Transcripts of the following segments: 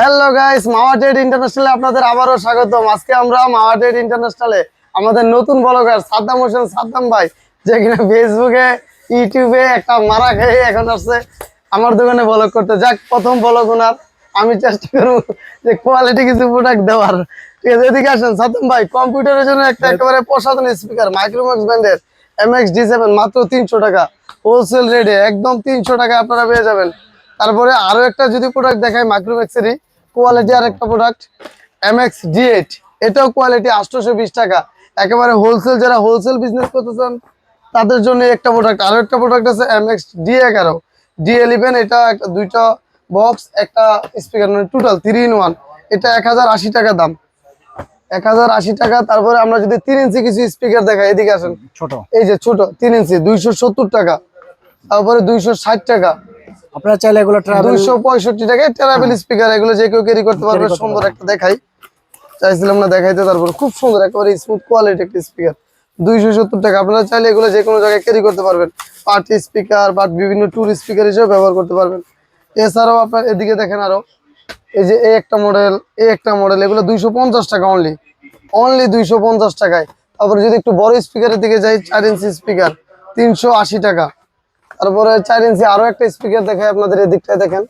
Hello guys Mawa trade ইন্টারন্যাশনালে আপনাদের আবারও স্বাগতম। আজকে আমরা মাওয়া ট্রেড ইন্টারন্যাশনালে আমাদের নতুন ব্লগার সাদ্দাম হোসেন সাদ্দাম ভাই যে কিনা ফেসবুকে ইউটিউবে একটা মারা খেয়ে এখন আসছে আমার দোকানে ব্লগ করতে। যাক প্রথম ব্লগ ওনার। আমি চেষ্টা করব যে কোয়ালিটি কিছু প্রোডাক্ট দেওয়ার। ঠিক আছে এদিকে আসেন। সাদ্দাম ভাই কম্পিউটারের জন্য একটা একেবারে প্রসাধন স্পিকার মাইক্রোম্যাক্স ব্র্যান্ডের এমএক্স ডি সেভেন মাত্র তিনশো টাকা। হোলসেল রেটে একদম তিনশো টাকা আপনারা পেয়ে যাবেন। তারপরে আরও একটা যদি প্রোডাক্ট দেখায় মাইক্রোম্যাক্সেরই কোয়ালিটি আর একটা প্রোডাক্ট এমএক্স ডি এইট এটাও কোয়ালিটি আটশোশো বিশ টাকা। একেবারে হোলসেল যারা হোলসেল বিজনেস করতে চান তাদের জন্য একটা প্রোডাক্ট আরও একটা প্রোডাক্ট আছে এমএক্স ডি এগারো ডি এলিভেন এটা একটা দুইটা বক্স একটা স্পিকার মানে টোটাল থ্রি ইন ওয়ান এটা এক হাজার আশি টাকা দাম। এক হাজার আশি টাকা তারপরে আমরা যদি তিন ইঞ্চি কিছু স্পিকার দেখাই এদিকে আসেন। ছোট। এই যে ছোট তিন ইঞ্চি দুইশো সত্তর টাকা। তারপরে দুইশো ষাট টাকা। আপনারা চাইলে এগুলো ট্রাভেল দুইশো পঁয়ষট্টি টাকায় ট্রাভেল স্পিকার এগুলো যে কেউ ক্যারি করতে পারবে সুন্দর একটা দেখাই। চাইছিলাম না দেখাইতে তারপর খুব সুন্দর একেবারে স্মুথ কোয়ালিটি একটা স্পিকার দুইশো সত্তর টাকা আপনারা চাইলে এগুলো যে কোনো জায়গায় ক্যারি করতে পারবেন। পার্টি স্পিকার বা বিভিন্ন ট্যুর স্পিকার হিসেবে ব্যবহার করতে পারবেন। এছাড়াও আপনার এদিকে দেখেন আরও এই যে এই একটা মডেল এই একটা মডেল এগুলো দুইশো পঞ্চাশ টাকা অনলি অনলি দুইশো পঞ্চাশ টাকায়। তারপরে যদি একটু বড় স্পিকারের দিকে যাই চার ইঞ্চি স্পিকার তিনশো আশি টাকা। তারপরে চার ইঞ্চি আরও একটা স্পিকার দেখে আপনাদের এদিকটায় দেখেন।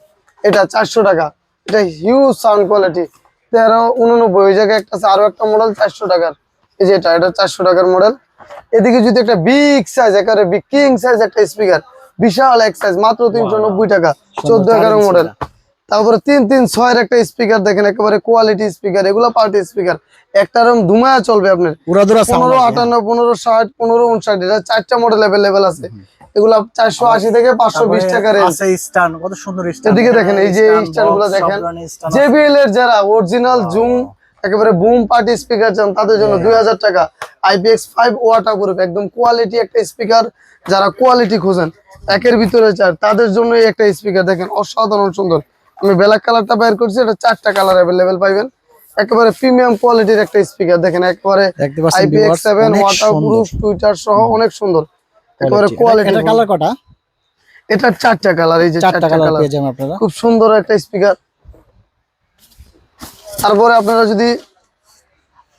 এটা চারশো টাকা। এটা হিউজ সাউন্ড কোয়ালিটি তেরো উননব্বই ওই জায়গায় একটা আরও একটা মডেল চারশো টাকার। এই যে এটা এটা চারশো টাকার মডেল এদিকে যদি একটা বিগ সাইজ একেবারে বিগ কিং সাইজ একটা স্পিকার বিশাল এক সাইজ মাত্র তিনশো নব্বই টাকা চোদ্দ এগারো মডেল তারপরে তিন তিন ছয়ের একটা স্পিকার দেখেন একেবারে কোয়ালিটি স্পিকার এগুলো পার্টি স্পিকার একটা রকম ধুমায়া চলবে আপনার। পনেরো আটান্ন পনেরো ষাট পনেরো উনষাট এটা চারটা মডেল অ্যাভেলেবেল আছে। এগুলা চারশো আশি থেকে পাঁচশো বিশ টাকা রেঞ্জ স্টান কত সুন্দর এদিকে দেখেন এই যে স্টারগুলো দেখেন। জেবিএল এর যারা অরিজিনাল জুম একেবারে বুম পার্টি স্পিকার চান তাদের জন্য দুই হাজার টাকা। আইপিএক্স ফাইভ ওয়াটার প্রুফ একদম কোয়ালিটি একটা স্পিকার যারা কোয়ালিটি খোঁজেন একের ভিতরে চার। তাদের জন্য একটা স্পিকার দেখেন অসাধারণ সুন্দর। আমি ব্ল্যাক কালারটা বের করছি এটা চারটা কালার অ্যাভেলেবেল পাইবেন। একেবারে প্রিমিয়াম কোয়ালিটির একটা স্পিকার দেখেন একেবারে IPX seven waterproof tweeter সহ অনেক সুন্দর। কোয়ালিটি এটা কালার কটা? এটা চারটা কালার এই যে চারটা চারটা কালার কালার পেয়ে যাবেন আপনারা। খুব সুন্দর একটা স্পিকার তারপরে আপনারা যদি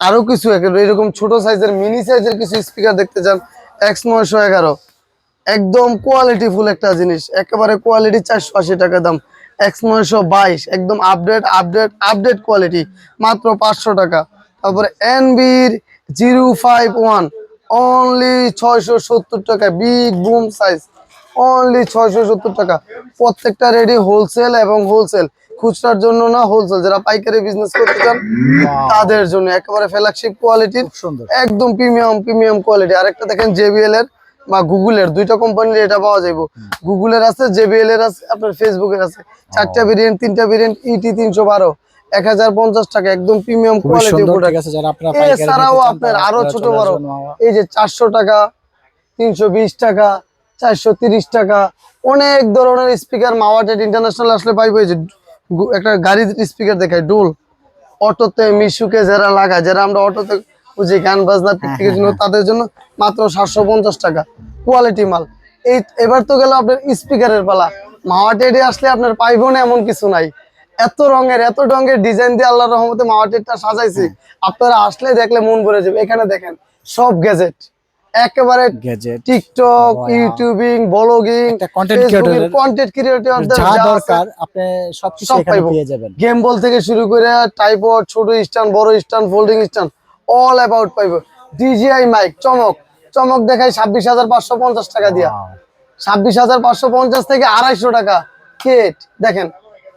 আরও কিছু এরকম ছোট সাইজের মিনি সাইজের কিছু স্পিকার দেখতে চান এক্স নয়শো এগারো। একদম কোয়ালিটি ফুল একটা জিনিস। একেবারে কোয়ালিটি চারশো আশি টাকা দাম। এক্স নয়শো বাইশ একদম আপডেট আপডেট আপডেট কোয়ালিটি মাত্র পাঁচশো টাকা। তারপরে এনবির জিরো ফাইভ ওয়ান অনলি ছয়শো সত্তর টাকা বিগ বুম সাইজ অনলি ছয়শো সত্তর টাকা। প্রত্যেকটা রেডি হোলসেল এবং হোলসেল খুচরার জন্য না হোলসেল যারা পাইকারি বিজনেস করতে চান তাদের জন্য একেবারে ফ্ল্যাগশিপ কোয়ালিটির সুন্দর। একদম প্রিমিয়াম প্রিমিয়াম কোয়ালিটি আরেকটা দেখেন জেবিএল এর বা গুগলের। দুইটা কোম্পানির এটা পাওয়া যাবে গুগলের আছে জেবিএল এর আছে আপনার ফেসবুকের আছে। চারটা ভেরিয়েন্ট তিনটা ভেরিয়েন্ট ইটি তিনশো বারো। এক হাজার পঞ্চাশ টাকা একদম প্রিমিয়াম কোয়ালিটি প্রোডাক্ট আছে যারা আপনারা পাইকারি এছাড়াও আপনার আরও ছোট বড় এই যে চারশো টাকা তিনশো বিশ টাকা চারশো তিরিশ টাকা অনেক ধরনের স্পিকার মাওয়াটেড ইন্টারন্যাশনাল আসলে পাইবো। এই যে একটা গাড়ির স্পিকার দেখায় ডোল। অটোতে মিশুকে যারা লাগায় যারা আমরা অটোতে বুঝি গান বাজনা পিকনিকের জন্য তাদের জন্য মাত্র সাতশো পঞ্চাশ টাকা কোয়ালিটি মাল। এই এবার তো গেল আপনার স্পিকারের পালা। মাওয়াটেডে আসলে আপনার পাইবো না এমন কিছু নাই। এত রঙের এত রঙের ডিজাইন দিয়ে আল্লাহর রহমতে মাওয়াটেডটা সাজাইছি। আপনারা আসলে দেখলে মন ভরে যাবে। এখানে দেখেন সব গ্যাজেট একেবারে gadget TikTok. YouTubing blogging content ক্রিয়েটরদের যা দরকার আপনি সবকিছু এখানে পেয়ে যাবেন। গেম বল থেকে শুরু করে টাইপড ছোট স্ট্যান্ড বড় stand folding stand all about পাইবো। ডিজিআই মাইক চমক। চমক দেখাই ছাব্বিশ হাজার পাঁচশো পঞ্চাশ টাকা দিয়া. ছাব্বিশ হাজার পাঁচশো পঞ্চাশ থেকে আড়াইশো টাকা। কেট দেখেন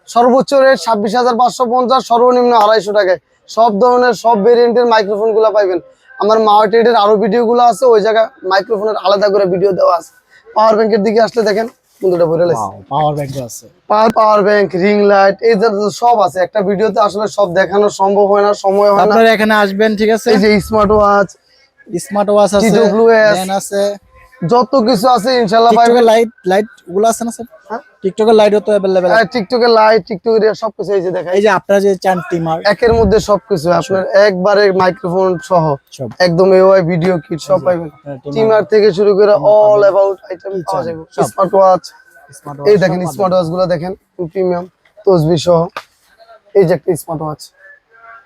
সর্বোচ্চ রেট ছাব্বিশ হাজার পাঁচশো পঞ্চাশ সর্বনিম্ন আড়াইশো টাকায়। সব ধরনের সব ভেরিয়েন্টের মাইক্রোফোনগুলা পাইবেন। আমার মাওয়াটেডের আরও ভিডিও গুলো আছে ওই জায়গায় মাইক্রোফোনের আলাদা করে ভিডিও দেওয়া আছে। পাওয়ার ব্যাংকের দিকে আসলে দেখেন বন্ধুটা ভরে পাওয়ার ব্যাংক আছে। পাওয়ার ব্যাংক রিং লাইট এই সব আছে। একটা ভিডিওতে আসলে সব দেখানো সম্ভব হয় না সময় হয় না। আপনারা এখানে আসবেন ঠিক আছে? এই যে স্মার্ট ওয়াচ স্মার্ট ওয়াচ আছে আছে। যত কিছু আছে ইনশাল্লাহ পাইবেন টিকটকের লাইট লাইট গুলো আছে না স্যার হ্যাঁ? টিকটকের লাইটও তো अवेलेबल হ্যাঁ, টিকটকের লাইট টিকটকের সবকিছু এই যে দেখাই এই যে আপনারা যে চান টিমার একের মধ্যে সবকিছু আপনার একবারে মাইক্রোফোন সহ সব একদম এওয়াই ভিডিও কিট সব পাইবেন আপনারা টিমার টিমার থেকে শুরু করে অল অ্যাবাউট আইটেম পাওয়া যাবে সব। স্মার্ট ওয়াচ স্মার্ট এই দেখেন স্মার্ট ওয়াচ গুলো দেখেন প্রিমিয়াম তসবি সহ এই যে একটা স্মার্ট ওয়াচ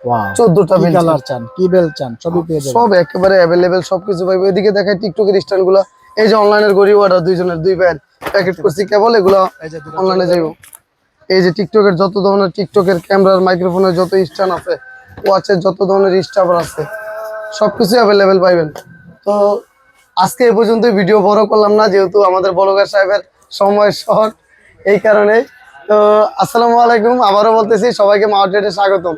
ওয়াও চোদ্দটা কি বেল কালার চান কি বেল চান সবই পেয়ে যাবেন সব একেবারে অ্যাভেলেবেল সবকিছু পাইবে এদিকে দেখায় টিকটকের স্ট্যান্ড গুলো এই যে অনলাইনের গড়ি অর্ডার দুইজনের দুই প্যান্ট প্যাকেট করছি কেবল এগুলো অনলাইনে যাইব। এই যে টিকটকের যত ধরনের টিকটকের ক্যামেরার মাইক্রোফোনের যত স্ট্যান্ড আছে ওয়াচের যত ধরনের স্টাফ আছে সব সবকিছু অ্যাভেলেবেল পাইবেন। তো আজকে এই পর্যন্ত ভিডিও বড় করলাম না যেহেতু আমাদের বলগার সাহেবের সময় শর্ট এই কারণে তো আসসালামু আলাইকুম আবারও বলতেছি সবাইকে মাউন্টেডে স্বাগতম।